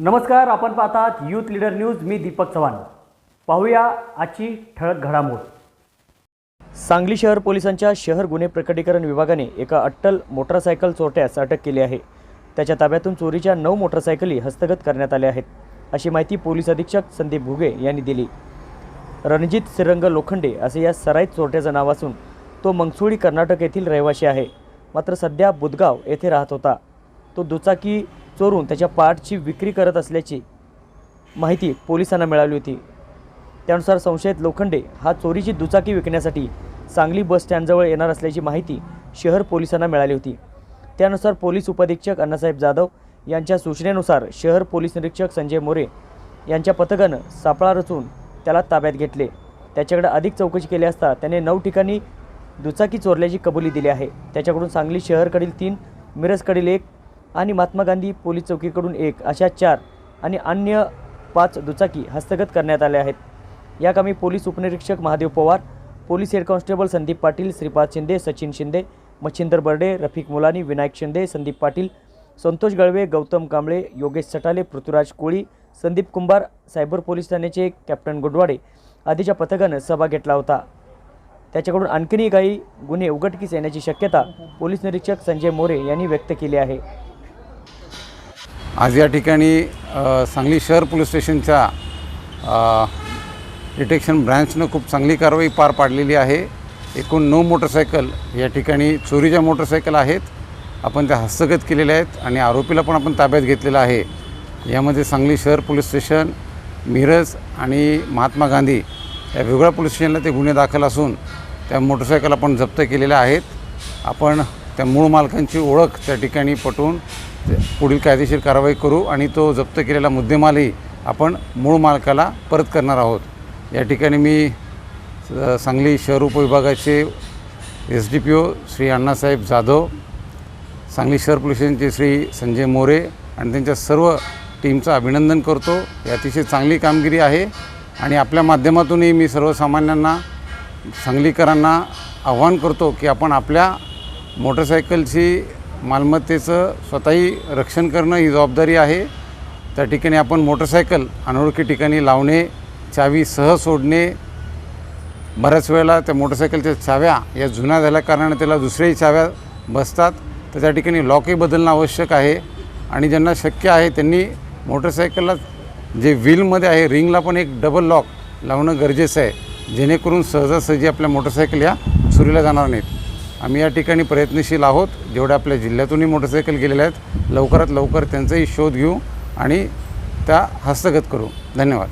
नमस्कार आपण पाहतात यूथ लीडर न्यूज मी दीपक चव्हाण. पाहूया आजची ठळक घडामोड. सांगली शहर पोलिसांच्या शहर गुन्हे प्रकटीकरण विभागाने एका अट्टल मोटरसायकल चोरट्यास अटक केली आहे. त्याच्या ताब्यातून चोरीच्या नऊ मोटरसायकली हस्तगत करण्यात आल्या आहेत अशी माहिती पोलीस अधीक्षक संदीप भुगे यांनी दिली. रणजित श्रीरंग लोखंडे असे या सराईत चोरट्याचं नाव असून तो मंगसुळी कर्नाटक येथील रहिवासी आहे. मात्र सध्या बुदगाव येथे राहत होता. तो दुचाकी चोरून त्याच्या पार्टची विक्री करत असल्याची माहिती पोलिसांना मिळाली होती. त्यानुसार संशयित लोखंडे हा चोरीची दुचाकी विकण्यासाठी सांगली बस स्टँडजवळ येणार असल्याची माहिती शहर पोलिसांना मिळाली होती. त्यानुसार पोलीस उपअधीक्षक अण्णासाहेब जाधव यांच्या सूचनेनुसार शहर पोलीस निरीक्षक संजय मोरे यांच्या पथकानं सापळा रचून त्याला ताब्यात घेतले. त्याच्याकडे अधिक चौकशी केली असता त्याने नऊ ठिकाणी दुचाकी चोरल्याची कबुली दिली आहे. त्याच्याकडून सांगली शहरकडील तीन मिरजकडील एक आणि महात्मा गांधी पोलीस चौकीकडून एक अशा चार आणि अन्य पाच दुचाकी हस्तगत करण्यात आल्या आहेत. या कामी पोलीस उपनिरीक्षक Mahadev Pawar police head constable Sandeep Patil Shripad Shinde Sachin Shinde Machhindra Barde Rafiq Mulani Vinayak Shinde Sandeep Patil Santosh Galve Gautam Kamble Yogesh Satale Prithviraj Koli Sandeep Kumbhar cyber police ठाण्याचे captain Gudwade आदीच्या पथकानं सहभाग घेतला होता. त्याच्याकडून आणखीनही काही गुन्हे उघडकीस येण्याची शक्यता पोलीस निरीक्षक संजय मोरे यांनी व्यक्त केली आहे. आज या ठिकाणी सांगली शहर पोलीस स्टेशनच्या डिटेक्शन ब्रँचनं खूप चांगली कारवाई पार पाडलेली आहे. एकूण नऊ मोटरसायकल या ठिकाणी चोरीच्या मोटरसायकल आहेत. आपण त्या हस्तगत केलेल्या आहेत आणि आरोपीला पण आपण ताब्यात घेतलेला आहे. यामध्ये सांगली शहर पोलीस स्टेशन मिरज आणि महात्मा गांधी या वेगळ्या पोलीस स्टेशनला ते गुन्हे दाखल असून त्या मोटरसायकल आपण जप्त केलेल्या आहेत. आपण त्या मूळ मालकांची ओळख त्या ठिकाणी पटवून ते पुढील कायदेशीर कारवाई करू आणि तो जप्त केलेला मुद्देमालही आपण मूळ मालकाला परत करणार आहोत. या ठिकाणी मी सांगली शहर उपविभागाचे S D P O Shri Annasaheb Jadhav Sangli शहर पोलीस स्टेशनचे श्री संजय मोरे आणि त्यांच्या सर्व टीमचं अभिनंदन करतो. ही अतिशय चांगली कामगिरी आहे आणि आपल्या माध्यमातूनही मी सर्वसामान्यांना सांगलीकरांना आव्हान करतो की आपण आपल्या मोटरसायकलची मालमत्तेचं स्वतःही रक्षण करणं ही जबाबदारी आहे. त्या ठिकाणी आपण मोटरसायकल अनोळखी ठिकाणी लावणे चावी सह सोडणे बऱ्याच वेळेला त्या मोटरसायकलच्या चाव्या या जुन्या झाल्या कारणाने त्याला दुसऱ्याही चाव्या बसतात. तर त्या ठिकाणी लॉकही बदलणं आवश्यक आहे आणि ज्यांना शक्य आहे त्यांनी मोटरसायकलला जे व्हीलमध्ये आहे रिंगला पण एक डबल लॉक लावणं गरजेचं आहे. जेणेकरून सहजासहजी आपल्या मोटरसायकल या चुरीला जाणार नाहीत. आम्ही या ठिकाणी प्रयत्नशील आहोत. जेवढ्या आपल्या जिल्ह्यातूनही मोटरसायकल गेलेल्या आहेत लवकरात लवकर त्यांचाही शोध घेऊ आणि त्या हस्तगत करू. धन्यवाद.